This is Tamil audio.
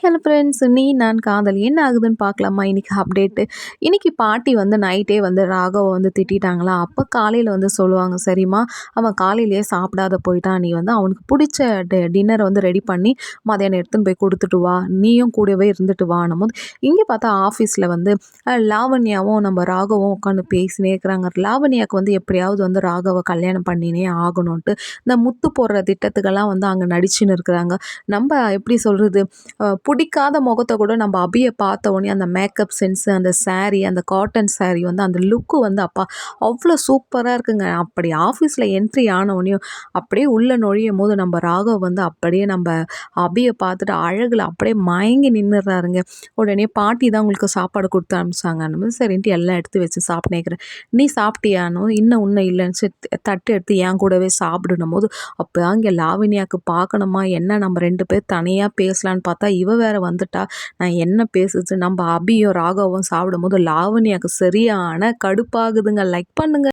ஹலோ ஃப்ரெண்ட்ஸ் நீ நான் காதல் என்ன ஆகுதுன்னு பார்க்கலாமா? இன்றைக்கி அப்டேட்டு இன்றைக்கி பாட்டி வந்து நைட்டே வந்து ராகவை வந்து திட்டாங்களா அப்போ காலையில் வந்து சொல்லுவாங்க சரிம்மா அவன் காலையிலேயே சாப்பிடாத போயிட்டான். நீ வந்து அவனுக்கு பிடிச்ச டின்னரை வந்து ரெடி பண்ணி மதியானம் எடுத்துன்னு போய் கொடுத்துட்டு வா. நீயும் கூடவே இருந்துட்டு வானும் போது இங்கே பார்த்தா ஆஃபீஸில் வந்து லாவண்யாவும் நம்ம ராகவும் உட்காந்து பேசினே இருக்கிறாங்க. லாவண்யாவுக்கு வந்து எப்படியாவது வந்து ராகவை கல்யாணம் பண்ணினே ஆகணும்ன்ட்டு இந்த முத்து போடுற திட்டத்துக்கெல்லாம் வந்து அங்கே நடிச்சுன்னு இருக்கிறாங்க. நம்ம எப்படி சொல்கிறது பிடிக்காத முகத்தை கூட நம்ம அபியை பார்த்த உடனே அந்த மேக்கப் சென்ஸு அந்த சாரீ அந்த காட்டன் சாரீ வந்து அந்த லுக்கு வந்து அப்பா அவ்வளோ சூப்பராக இருக்குங்க. அப்படி ஆஃபீஸில் என்ட்ரி ஆன அப்படியே உள்ளே நுழையும் போது நம்ம ராகவ் வந்து அப்படியே நம்ம அபியை பார்த்துட்டு அழகில் அப்படியே மயங்கி நின்றுறாருங்க உடனே பாட்டி தான் உங்களுக்கு சாப்பாடு கொடுத்து அனுப்பிச்சாங்க. சரின்ட்டு எல்லாம் எடுத்து வச்சு சாப்பிட்டேக்கிறேன் நீ சாப்பிட்டியானோ இன்னும் இன்னும் இல்லைன்னு தட்டு எடுத்து என் கூடவே சாப்பிடணும் போது அப்போ அங்கே லாவினியாவுக்கு பார்க்கணுமா? என்ன நம்ம ரெண்டு பேர் தனியாக பேசலான்னு பார்த்தா இவ வேற வந்துட்டா. நான் என்ன பேசுச்சு நம்ம அபியும் ராகவும் சாப்பிடும்போது லாவணியாக்கு சரியான கடுப்பாகுதுங்க. லைக் பண்ணுங்க.